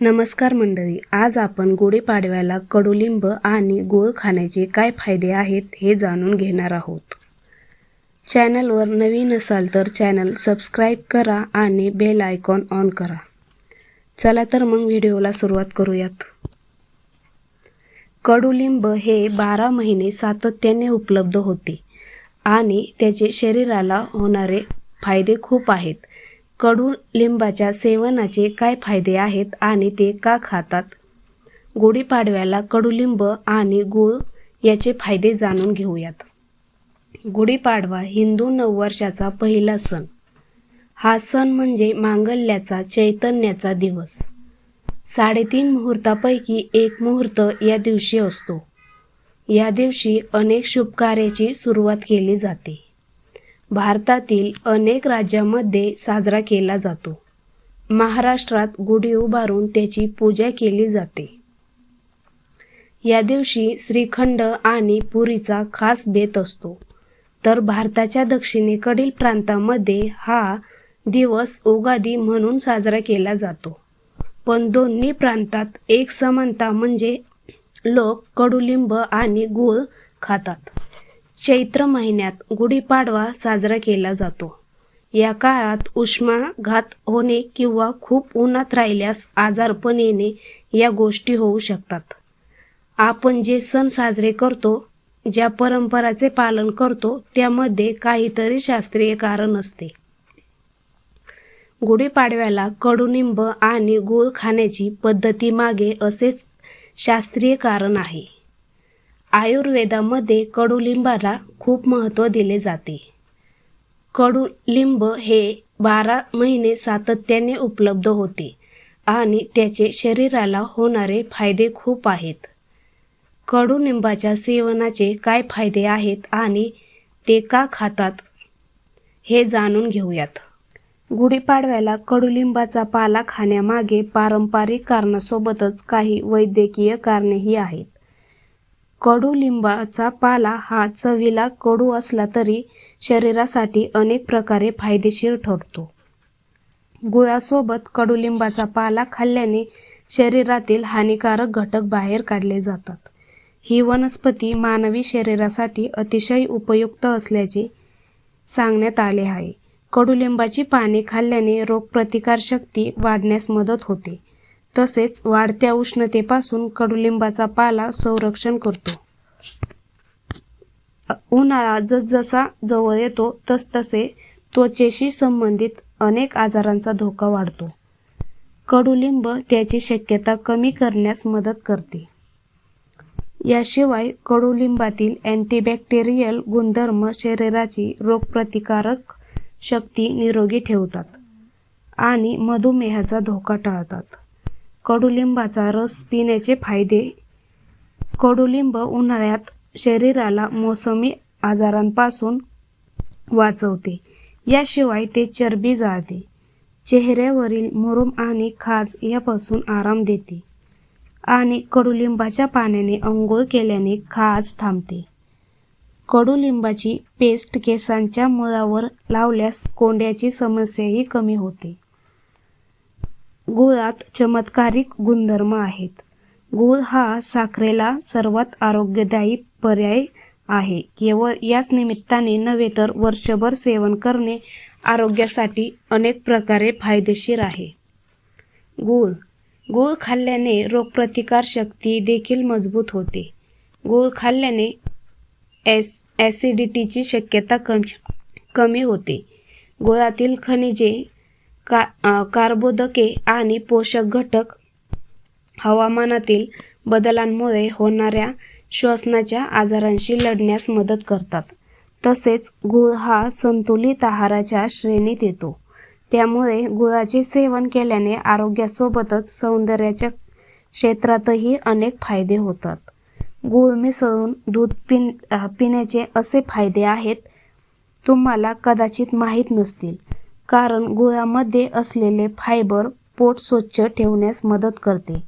नमस्कार मंडळी आज आपण गुढीपाडव्याला कडुलिंब आणि गूळ खाण्याचे काय फायदे आहेत हे जाणून घेणार आहोत. चॅनलवर नवीन असाल तर चॅनल सबस्क्राईब करा आणि बेल आयकॉन ऑन करा. चला तर मग व्हिडिओला सुरुवात करूयात. कडुलिंब हे बारा महिने सातत्याने उपलब्ध होते आणि त्याचे शरीराला होणारे फायदे खूप आहेत. कडुलिंबाच्या सेवनाचे काय फायदे आहेत आणि ते का खातात? गुढीपाडव्याला कडुलिंब आणि गूळ याचे फायदे जाणून घेऊयात. गुढीपाडवा हिंदू नववर्षाचा पहिला सण. हा सण म्हणजे मांगल्याचा चैतन्याचा दिवस. साडेतीन मुहूर्तापैकी एक मुहूर्त या दिवशी असतो. या दिवशी अनेक शुभकार्याची सुरुवात केली जाते. भारतातील अनेक राज्यामध्ये साजरा केला जातो. महाराष्ट्रात गुढी उभारून त्याची पूजा केली जाते. या दिवशी श्रीखंड आणि पुरीचा खास बेत असतो. तर भारताच्या दक्षिणेकडील प्रांतामध्ये हा दिवस उगादी म्हणून साजरा केला जातो. पण दोन्ही प्रांतात एक समानता म्हणजे लोक कडुलिंब आणि गूळ खातात. चैत्र महिन्यात गुढीपाडवा साजरा केला जातो. या काळात उष्माघात होणे किंवा खूप उन्हात राहिल्यास आजारपण येणे या गोष्टी होऊ शकतात. आपण जे सण साजरे करतो ज्या परंपराचे पालन करतो त्यामध्ये काहीतरी शास्त्रीय कारण असते. गुढीपाडव्याला कडुनिंब आणि गूळ खाण्याची पद्धती मागे असेच शास्त्रीय कारण आहे. आयुर्वेदामध्ये कडुलिंबाला खूप महत्त्व दिले जाते. कडुलिंब हे बारा महिने सातत्याने उपलब्ध होते आणि त्याचे शरीराला होणारे फायदे खूप आहेत. कडुनिंबाच्या सेवनाचे काय फायदे आहेत आणि ते का खातात हे जाणून घेऊयात. गुढीपाडव्याला कडुलिंबाचा पाला खाण्यामागे पारंपरिक कारणासोबतच काही वैद्यकीय कारणेही आहेत. कडुलिंबाचा पाला हा चवीला कडू असला तरी शरीरासाठी अनेक प्रकारे फायदेशीर ठरतो. गुळासोबत कडुलिंबाचा पाला खाल्ल्याने शरीरातील हानिकारक घटक बाहेर काढले जातात. ही वनस्पती मानवी शरीरासाठी अतिशय उपयुक्त असल्याचे सांगण्यात आले आहे. कडुलिंबाची पाने खाल्ल्याने रोगप्रतिकारशक्ती वाढण्यास मदत होते. तसेच वाढत्या उष्णतेपासून कडुलिंबाचा पाला संरक्षण करतो. उन्हाळा जसजसा जवळ येतो तसतसे त्वचेशी संबंधित अनेक आजारांचा धोका वाढतो. कडुलिंब त्याची शक्यता कमी करण्यास मदत करते. याशिवाय कडुलिंबातील अँटीबॅक्टेरियल गुणधर्म शरीराची रोगप्रतिकारक शक्ती निरोगी ठेवतात आणि मधुमेहाचा धोका टाळतात. कडुलिंबाचा रस पिण्याचे फायदे. कडुलिंब उन्हाळ्यात शरीराला मोसमी आजारांपासून वाचवते. याशिवाय ते चरबी जाळते. चेहऱ्यावरील मुरुम आणि खाज यापासून आराम देते आणि कडुलिंबाच्या पाण्याने अंघोळ केल्याने खाज थांबते. कडुलिंबाची पेस्ट केसांच्या मुळावर लावल्यास कोंड्याची समस्याही कमी होते. गुळात चमत्कारिक गुणधर्म आहेत. गूळ हा साखरेला सर्वात आरोग्यदायी पर्याय आहे. केवळ याच निमित्ताने नव्हे तर वर्षभर सेवन करणे आरोग्यासाठी अनेक प्रकारे फायदेशीर आहे. गूळ. गूळ खाल्ल्याने रोगप्रतिकार शक्ती देखील मजबूत होते. गूळ खाल्ल्याने ॲस ॲसिडिटीची शक्यता कमी कमी होते. गुळातील खनिजे का कार्बोदके आणि पोषक घटक हवामानातील बदलांमुळे होणाऱ्या श्वसनाच्या आजारांशी लढण्यास मदत करतात. तसेच गुळ हा संतुलित आहाराच्या श्रेणीत येतो. त्यामुळे गुळाचे सेवन केल्याने आरोग्यासोबतच सौंदर्याच्या क्षेत्रातही अनेक फायदे होतात. गूळ मिसळून दूध पिन पिण्याचे असे फायदे आहेत तुम्हाला कदाचित माहीत नसतील. कारण गुळामध्ये असलेले फायबर पोट स्वच्छ ठेवण्यास मदत करते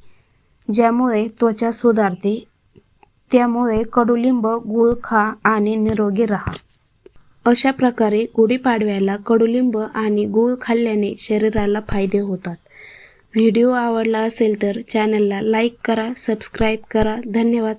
ज्यामुळे त्वचा सुधारते. त्यामुळे कडुलिंब गूळ खा आणि निरोगी राहा. अशा प्रकारे गुढीपाडव्याला कडुलिंब आणि गुळ खाल्ल्याने शरीराला फायदे होतात. व्हिडिओ आवडला असेल तर चॅनलला लाईक करा सबस्क्राईब करा. धन्यवाद.